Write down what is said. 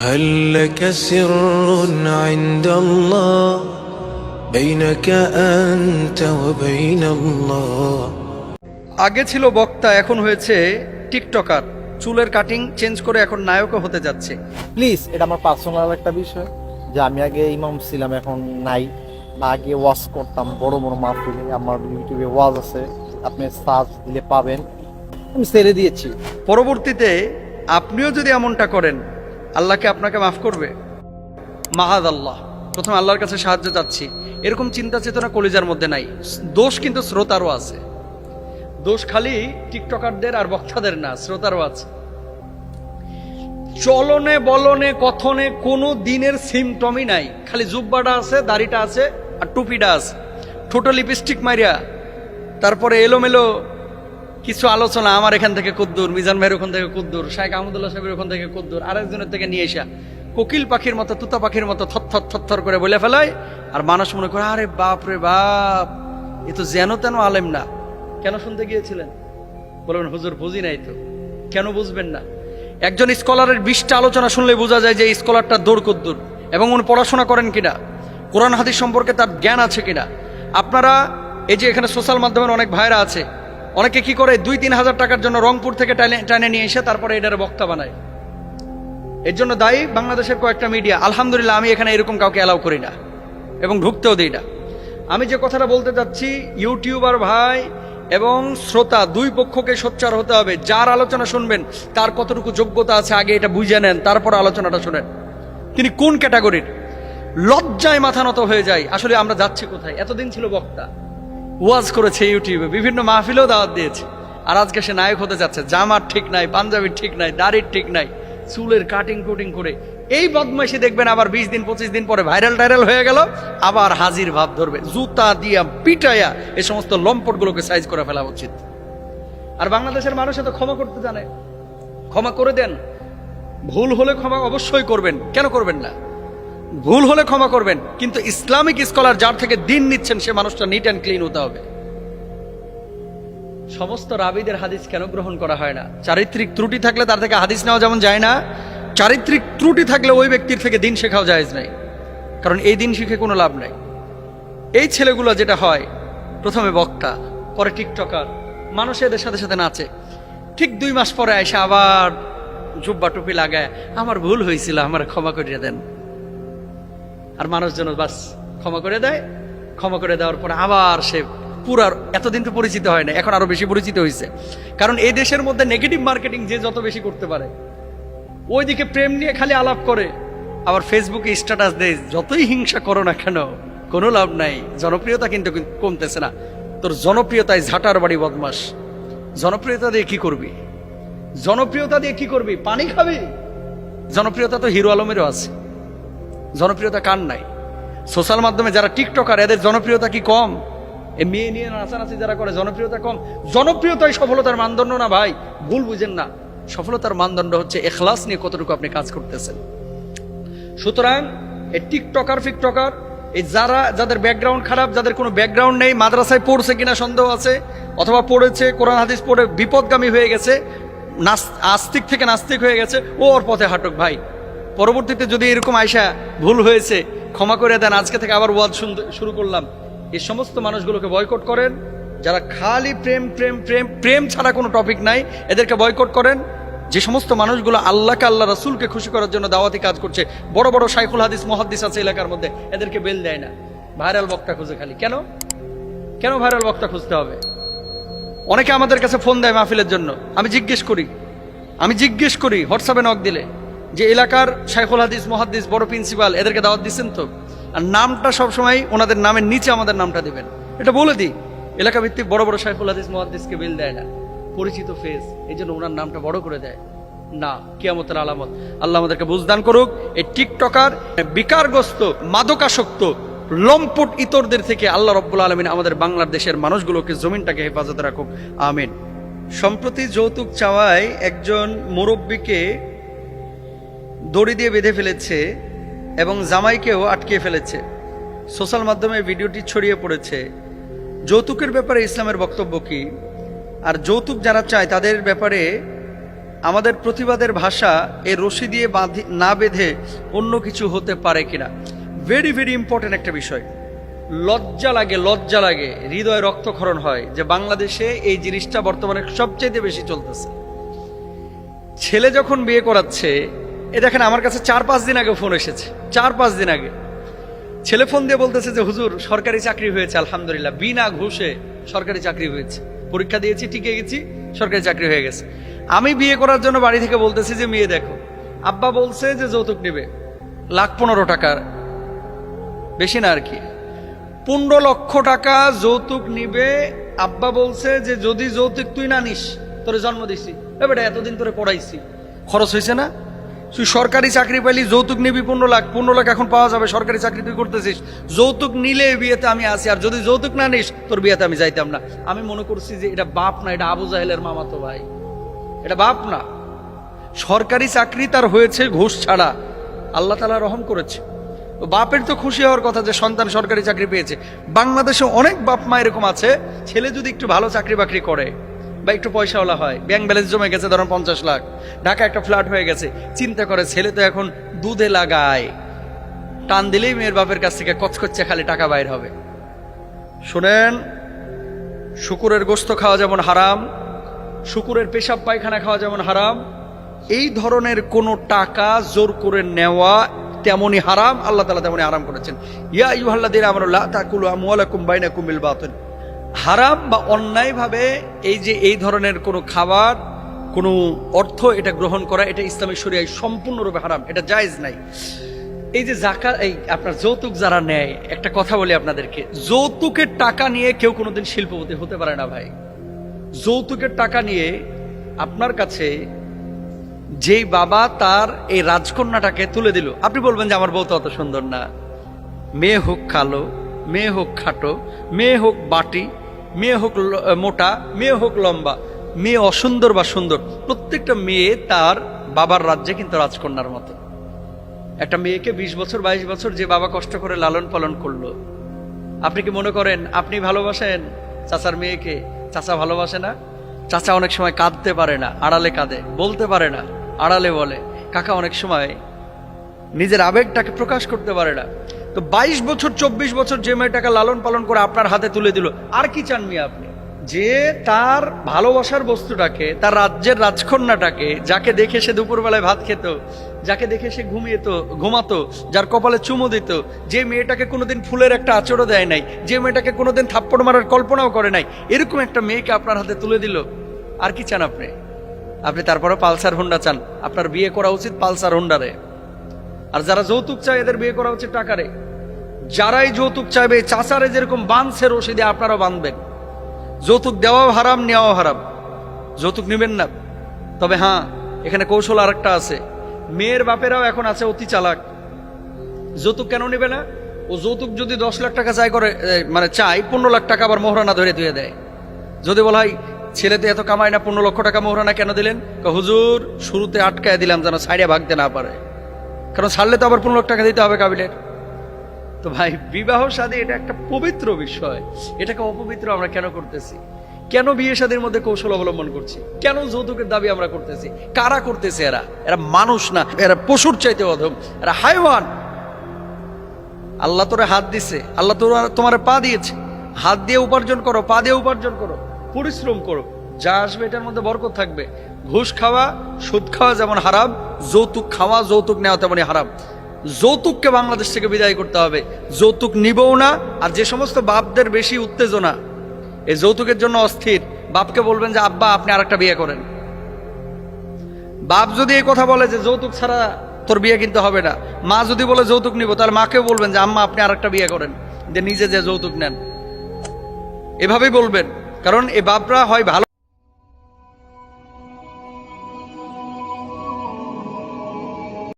هل لك سر عند الله بينك أنت وبين الله আগে ছিল বক্তা এখন হয়েছে টিকটকার চুলের কাটিং চেঞ্জ করে এখন নায়কও হতে যাচ্ছে প্লিজ এটা আমার পার্সোনাল একটা বিষয় যে আমি আগে ইমাম ছিলাম এখন নাই বা আগে ওয়াজ করতাম বড় বড় মাহফিলে আমার ইউটিউবে ওয়াজ আছে আপনি সার্চ দিলে পাবেন আমি ছেড়ে দিয়েছি পরবর্তীতে আপনিও যদি এমনটা করেন আল্লাহকে আপনাকে মাফ করবে। মাহাদ আল্লাহ প্রথমে আল্লাহর কাছে সাহায্য চাচ্ছি। এরকম চিন্তা চেতনা কলিজার মধ্যে নাই। দোষ কিন্তু শ্রোতারও আছে। দোষ খালি টিকটকারদের আর বক্তাদের না, শ্রোতারও আছে। চলনে বলনে কথনে কোনো দিনের সিমটমই নাই। খালি জুব্বাটা আছে, দাড়িটা আছে আর টুপিটা আছে। ঠোঁটো লিপস্টিক মারিয়া তারপরে এলোমেলো কিছু আলোচনা আমার এখান থেকে কুদ্দুর মিজান ভাইয়ের ওখান থেকে কুদ্দুর শাহেখ আহমদুল্লাহ সাহেবের ওখান থেকে কুদ্দুর আরেকজনের থেকে নিয়ে এসা কোকিল পাখির মতো, তুতা পাখির মতো থর থর করে বলে ফেলায়, আর মানুষ মনে করে, আরে বাপ রে বাপ, এ তো যেন তেন আলেম না। কেন শুনতে গিয়েছিলেন? বলবেন, হুজুর, বুঝি নাই তো। কেন বুঝবেন না? একজন স্কলারের বিশটা আলোচনা শুনলে বোঝা যায় যে স্কলারটা দৌড় কদ্দুর এবং উনি পড়াশোনা করেন কিনা, কোরআন হাদিস সম্পর্কে তার জ্ঞান আছে কিনা। আপনারা, এই যে এখানে সোশ্যাল মাধ্যমের অনেক ভাইরা আছে অনেকে কি করে দুই, তিন হাজার টাকার জন্য রংপুর থেকে টানে নিয়ে এসে তারপরে এটার বক্তা বানায়। এর জন্য দায়ী বাংলাদেশের কয়েকটা মিডিয়া। আলহামদুলিল্লাহ, আমি এখানে এরকম কাউকে অ্যালাউ করি না এবং ঢুকতেও দিই না। আমি যে কথাটা বলতে চাচ্ছি ইউটিউবার ভাই এবং শ্রোতা, দুই পক্ষকে সোচ্চার হতে হবে। যার আলোচনা শুনবেন, তার কতটুকু যোগ্যতা আছে, আগে এটা বুঝে নেন, তারপর আলোচনাটা শুনেন। তিনি কোন ক্যাটাগরির? লজ্জায় মাথা নত হয়ে যায়। আসলে আমরা যাচ্ছি কোথায়? এতদিন ছিল বক্তা। ওয়াজ করেছে ইউটিউবে, বিভিন্ন মাহফিলেও দাওয়াত দিয়েছে। আর আজকে সে নায়ক হতে যাচ্ছে, জামার ঠিক নাই, পাঞ্জাবির ঠিক নাই, দাড়ির ঠিক নাই, চুলের কাটিং কুটিং করে। এই বদমাইশি দেখবেন আবার বিশ দিন, পঁচিশ দিন পরে ভাইরাল টাইরাল হয়ে গেল, আবার হাজির ভাব ধরবে। জুতা দিয়া পিটাইয়া এই সমস্ত লম্পটগুলোকে সাইজ করে ফেলা উচিত। আর বাংলাদেশের মানুষ এত ক্ষমা করতে জানে। ক্ষমা করে দেন। ভুল হলে ক্ষমা অবশ্যই করবেন। কেন করবেন না? ভুল হলে ক্ষমা করবেন, কিন্তু ইসলামিক স্কলার যার থেকে দিন নিচ্ছেন, সে মানুষটা নিট অ্যান্ড ক্লিন হতে হবে। সমস্ত রাবিদের হাদিস কেন গ্রহণ করা হয় না? চারিত্রিক ত্রুটি থাকলে তার থেকে হাদিস নেওয়া যেমন যায় না, চারিত্রিক ত্রুটি থাকলে ওই ব্যক্তির থেকে দিন শেখাও জায়েজ নাই। কারণ এই দিন শিখে কোনো লাভ নাই। এই ছেলেগুলো যেটা হয়, প্রথমে বক্তা, পরে টিকটকার, মানুষ এদের সাথে সাথে নাচে। ঠিক দুই মাস পরে এসে আবার জুব্বা টুপি লাগায়, আমার ভুল হয়েছিল, আমার ক্ষমা করিয়ে দেন। আর মানুষজন বাস ক্ষমা করে দেয়। ক্ষমা করে দেওয়ার পরে আবার সে পুরার এতদিন তো পরিচিত হয় না, এখন আরও বেশি পরিচিত হয়েছে কারণ এই দেশের মধ্যে নেগেটিভ মার্কেটিং যে যত বেশি করতে পারে, ওইদিকে প্রেম নিয়ে খালি আলাপ করে, আবার ফেসবুকে স্ট্যাটাস দেয়, যতই হিংসা করো না কেন, কোনো লাভ নাই। জনপ্রিয়তা কিন্তু কমতেছে না। তোর জনপ্রিয়তায় ঝাঁটার বাড়ি বদমাস। জনপ্রিয়তা দিয়ে কি করবি? জনপ্রিয়তা দিয়ে কি করবি? পানি খাবি? জনপ্রিয়তা তো হিরো আলমেরও আছে। জনপ্রিয়তা কার নাই? সোশ্যাল মাধ্যমে যারা টিকটকার, এদের জনপ্রিয়তা কি কম? এ মেয়ে নিয়ে নাচানাচি যারা করে, জনপ্রিয়তা কম। জনপ্রিয়তাই সফলতার মানদণ্ড না ভাই? ভুল বুঝেন না। সফলতার মানদণ্ড হচ্ছে এখলাস নিয়ে কতটুকু আপনি কাজ করতেছেন। সুতরাং এই টিকটকার, ফিকটকার, এই যারা, যাদের ব্যাকগ্রাউন্ড খারাপ, যাদের কোনো ব্যাকগ্রাউন্ড নেই, মাদ্রাসায় পড়ছে কিনা সন্দেহ আছে, অথবা পড়েছে, কোরআন, হাদিস পড়ে বিপদগামী হয়ে গেছে আস্তিক থেকে নাস্তিক হয়ে গেছে, ও ওর পথে হাঁটুক ভাই। পরবর্তীতে যদি এরকম আয়সা ভুল হয়েছে, ক্ষমা করে দেন, আজকে থেকে আবার ওয়াজ শুরু করলাম। এই সমস্ত মানুষগুলোকে বয়কট করেন। যারা খালি প্রেম প্রেম প্রেম প্রেম ছাড়া কোনো টপিক নাই, এদেরকে বয়কট করেন। যে সমস্ত মানুষগুলো আল্লাহকে, আল্লাহ রাসূলকে খুশি করার জন্য দাওয়াতি কাজ করছে, বড় বড় শাইখুল হাদিস মহাদিস আছে এলাকার মধ্যে, এদেরকে বেল দেয় না। ভাইরাল বক্তা খুঁজে খালি। কেন? কেন ভাইরাল বক্তা খুঁজতে হবে? অনেকে আমাদের কাছে ফোন দেয় মাহফিলের জন্য। আমি জিজ্ঞেস করি। আমি জিজ্ঞেস করি, হোয়াটসঅ্যাপে নক দিলে। যে এলাকার শাইখুল হাদিস, মহাদ্দিস, বড় প্রিন্সিপাল এদেরকে দাওয়াত দিচ্ছেন তো? আর নামটা সবসময় ওনাদের নামের নিচে আমাদের নামটা দিবেন। এটা বলে দিই এলাকা ভিত্তিক বড় বড় শাইখুল হাদিস, মহাদ্দিসকে বিল দেয় না। পরিচিত ফেস এই জন্য ওনার নামটা বড় করে দেয়। না, কিয়ামতের আলামত। আল্লাহ আমাদেরকে বুঝদান করুক, এই টিকটকার, বিকারগ্রস্ত, মাদকাসক্ত, লম্পট ইতরদের থেকে আল্লাহ রব্বুল আলমিন আমাদের বাংলাদেশের মানুষগুলোকে জমিনটাকে হেফাজতে রাখুক। আমিন। সম্প্রতি যৌতুক চাওয়ায় একজন মুরব্বীকে দড়ি দিয়ে বেঁধে ফেলেছে এবং জামাইকেও আটকে ফেলেছে। সোশ্যাল মাধ্যমে ভিডিওটি ছড়িয়ে পড়েছে। যৌতুকের ব্যাপারে ইসলামের বক্তব্য কি? আর যৌতুক যারা চায় তাদের ব্যাপারে আমাদের প্রতিবাদের ভাষা এই রশি দিয়ে বাঁধি, না বেঁধে অন্য কিছু হতে পারে কিনা? ভেরি ভেরি ইম্পর্টেন্ট একটা বিষয়। লজ্জা লাগে লজ্জা লাগে, হৃদয় রক্তক্ষরণ হয় যে বাংলাদেশে এই জিনিসটা বর্তমানে সবচেয়ে বেশি চলতেছে। ছেলে যখন বিয়ে করাচ্ছে এ দেখেন, আমার কাছে চার পাঁচ দিন আগে ফোন এসেছে। চার পাঁচ দিন আগে। ছেলে ফোন দিয়ে বলতেছে যে, হুজুর, সরকারি চাকরি হয়েছে, আলহামদুলিল্লাহ। বিনা ঘুষে সরকারি চাকরি হয়েছে। পরীক্ষা দিয়েছি টিকে গেছি, সরকারি চাকরি হয়ে গেছে। আমি বিয়ে করার জন্য বাড়ি থেকে বলতেছি যে, মেয়ে, দেখো। আব্বা বলছে যে, যৌতুক নেবে। লাখ পনেরো টাকার বেশি না আর কি। পনেরো লক্ষ টাকা যৌতুক নিবে। আব্বা বলছে যে, যদি যৌতুক তুই না নিস, তোরে জন্ম দিছি। এ বেটা, এতদিন তোরে পড়াইছি। খরচ হয়েছে না? তুই সরকারি চাকরি পাইলি, যৌতুক নিবি পনেরো লাখ পনেরো লাখ এখন পাওয়া যাবে, সরকারি চাকরি তুই করতেছিস। যৌতুক নিলে বিয়েতে আমি আসি আর যদি যৌতুক না নিস, তোর বিয়েতে আমি যাইতাম না। আমি মনে করছি যে এটা বাপ না, এটা আবু জাহেলের মামাতো ভাই। এটা বাপ না। সরকারি চাকরি তার হয়েছে ঘুষ ছাড়া। আল্লাহ তালা রহম করেছে। বাপের তো খুশি হওয়ার কথা যে সন্তান সরকারি চাকরি পেয়েছে। বাংলাদেশে অনেক বাপ মা এরকম আছে, ছেলে যদি একটু ভালো চাকরি বাকরি করে বা একটু পয়সাওয়ালা হয়। ব্যাংক ব্যালেন্স জমে গেছে ধরুন পঞ্চাশ লাখ। ঢাকা একটা ফ্ল্যাট হয়ে গেছে। চিন্তা করে ছেলে তো এখন দুধে লাগায়। টান দিলেই মেয়ের বাপের কাছ থেকে কচকচ্ছে খালি টাকা বাইর হবে। শুনেন, শুকুরের গোস্ত খাওয়া যেমন হারাম, শুকুরের পেশাব পায়খানা খাওয়া যেমন হারাম, এই ধরনের কোনো টাকা জোর করে নেওয়া তেমনই হারাম, আল্লাহ তালা তেমনই হারাম করেছেন। ইয়া ইউহাল্লাদিন আমরুল্লাহ তাকুলু আমওয়ালাকুম বাইনাকুম বিল বাতিল। হারাম বা অন্যায়ভাবে এই যে এই ধরনের কোনো খাবার, কোনো অর্থ এটা গ্রহণ করা, এটা ইসলামী শরিয়ায় সম্পূর্ণরূপে হারাম, এটা জায়েজ নাই। এই যে জাকা এই আপনার যৌতুক যারা নেয়, একটা কথা বলি আপনাদেরকে, যৌতুকের টাকা নিয়ে কেউ কোনোদিন শিল্পপতি হতে পারে না ভাই। যৌতুকের টাকা নিয়ে আপনার কাছে যেই বাবা তার এই রাজকন্যাটাকে তুলে দিল, আপনি বলবেন যে আমার বউ তো অত সুন্দর না। মেয়ে হোক, কালো মেয়ে হোক খাটো, মেয়ে হোক বাটি, মেয়ে হোক মোটা, মেয়ে হোক লম্বা, মেয়ে অসুন্দর বা সুন্দর, প্রত্যেকটা মেয়ে তার বাবার রাজ্যে কিন্তু রাজকন্যার মতো। একটা মেয়েকে বিশ বছর, বাইশ বছর যে বাবা কষ্ট করে লালন পালন করল, আপনি কি মনে করেন আপনি ভালোবাসেন চাচার মেয়েকে? চাচা ভালোবাসে না। চাচা অনেক সময় কাঁদতে পারে না, আড়ালে কাঁদে, বলতে পারে না, আড়ালে বলে। কাকা অনেক সময় নিজের আবেগটাকে প্রকাশ করতে পারে না। তো বাইশ বছর, চব্বিশ বছর যে মেয়েটাকে লালন পালন করে আপনার হাতে তুলে দিল, আর কি চান মিয়া আপনি? যে তার ভালোবাসার বস্তুটাকে, তার রাজ্যের রাজকন্যাটাকে, যাকে দেখে সে দুপুরবেলায় ভাত খেত, যাকে দেখে সে ঘুমিয়ে ঘুমাতো, যার কপালে চুমো দিত, যে মেয়েটাকে কোনোদিন ফুলের একটা আচরও দেয় নাই, যে মেয়েটাকে কোনোদিন থাপ্পড় মারার কল্পনাও করে নাই, এরকম একটা মেয়েকে আপনার হাতে তুলে দিল, আর কি চান আপনি? আপনি তারপরে পালসার হোন্ডা চান, আপনার বিয়ে করা উচিত পালসার হোন্ডারে। আর যারা যৌতুক চায়, এদের বিয়ে করা উচিত টাকারে। যারাই যৌতুক চাইবে, চাচারে যেরকম বাঁধছে রশিদে আপনারাও বাঁধবেন যৌতুক দেওয়াও হারাম, নেওয়াও হারাম। যৌতুক নেবেন না। তবে হ্যাঁ এখানে কৌশল আর একটা আছে। মেয়ের বাপেরাও এখন আছে অতি চালাক। যৌতুক কেন নেবে না? ও যৌতুক যদি দশ লাখ টাকা চাই করে মানে চাই, পনেরো লাখ টাকা আবার মোহরানা ধরে ধুয়ে দেয়। যদি বলা হয়, ছেলেতে এত কামায় না, পনেরো লক্ষ টাকা মোহরানা কেন দিলেন? হুজুর, শুরুতে আটকায় দিলাম যেন সাইডে ভাগতে না পারে। কারণ ছাড়লে তো আবার পনেরো লাখ টাকা দিতে হবে কাবিলের। তো ভাই, বিবাহ সাদী এটা একটা পবিত্র বিষয়। এটাকে অপবিত্র আমরা কেন করতেছি? কেন বিয়ে শাদীর মধ্যে কৌশল অবলম্বন করছি? কেন যৌতুকের দাবি আমরা করতেছি? কারা করতেছে এরা? এরা মানুষ না, এরা পশুর চাইতে অধম, এরা হাইওয়ান। আল্লাহ তোরে হাত দিছে, আল্লাহ তোর তোমার পা দিয়েছে। হাত দিয়ে উপার্জন করো, পা দিয়ে উপার্জন করো, পরিশ্রম করো। যা আসবে এটার মধ্যে বরকত থাকবে। ঘুষ খাওয়া, সুদ খাওয়া যেমন হারাম, যৌতুক খাওয়া, যৌতুক নেওয়া তেমনই হারাম। যৌতুককে বাংলাদেশ থেকে বিদায় করতে হবে। যৌতুক নিবও না, আর যে সমস্ত বাপদের বেশি উত্তেজনা, এই যৌতুকের জন্য অস্থির। বাপকে বলবেন যে, আব্বা, আপনি আরেকটা বিয়ে করেন। বাপ যদি এই কথা বলে যে, যৌতুক ছাড়া তোর বিয়ে কিনতে হবে না। মা যদি বলে, যৌতুক নিব, তাহলে মাকেও বলবেন যে, আম্মা, আপনি আরেকটা বিয়ে করেন। যে, নিজে যে যৌতুক নেন। এভাবেই বলবেন। কারণ এ বাপরা হয় ভালো